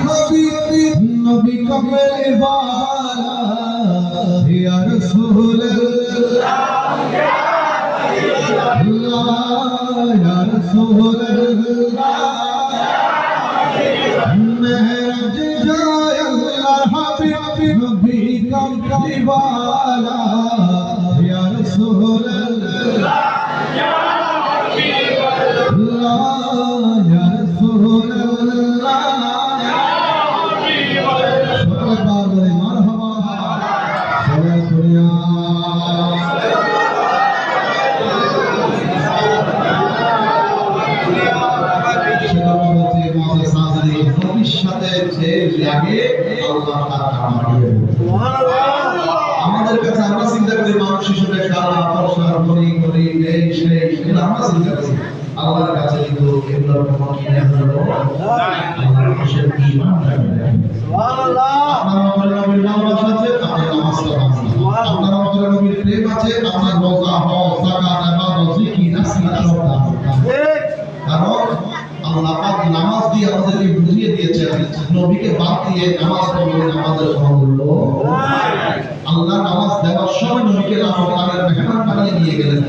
হাবিব নবী কবল বালা ইয়া রাসূলুল্লাহ ইয়া রাসূলুল্লাহ মেহরাজ যায় আল্লাহ হাবিব নবী কবল বালা ইয়া রাসূলুল্লাহ আল্লাহ আমাদের কাছে আমরা চিন্তা করি মানুষ হিসেবে সারা ফসল করি করি এই সেই এগুলো আমরা চিন্তা করি। আল্লাহর কাছে কিন্তু এগুলোর কোনো কিনে হলো মানুষের ঈমান থাকবে আপনার অন্তরে নবীর ভালোবাসা আছে আপনি নামাজ পড়ান আপনার অন্তরে নবীর প্রেম আছে আপনার রোজা হজ যাকাত ইবাদত জিকির আসিরা কারণ আল্লাহ পাক নামাজ দিয়ে আমাদেরকে বুঝিয়ে দিয়েছেন। নবীকে বাদ দিয়ে নামাজ পড়লে, নামাজের সমতুল্য আল্লাহ নামাজ দেওয়ার সময় নবীকে রাহমানের মেহমান বানিয়ে নিয়ে গেলেন।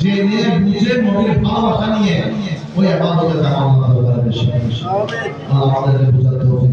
যে নিয়ে বুঝে ভালোবাসা নিয়ে ওই আমাদের দেখা আমাদের বেশি। আমাদের বুঝাতে হবে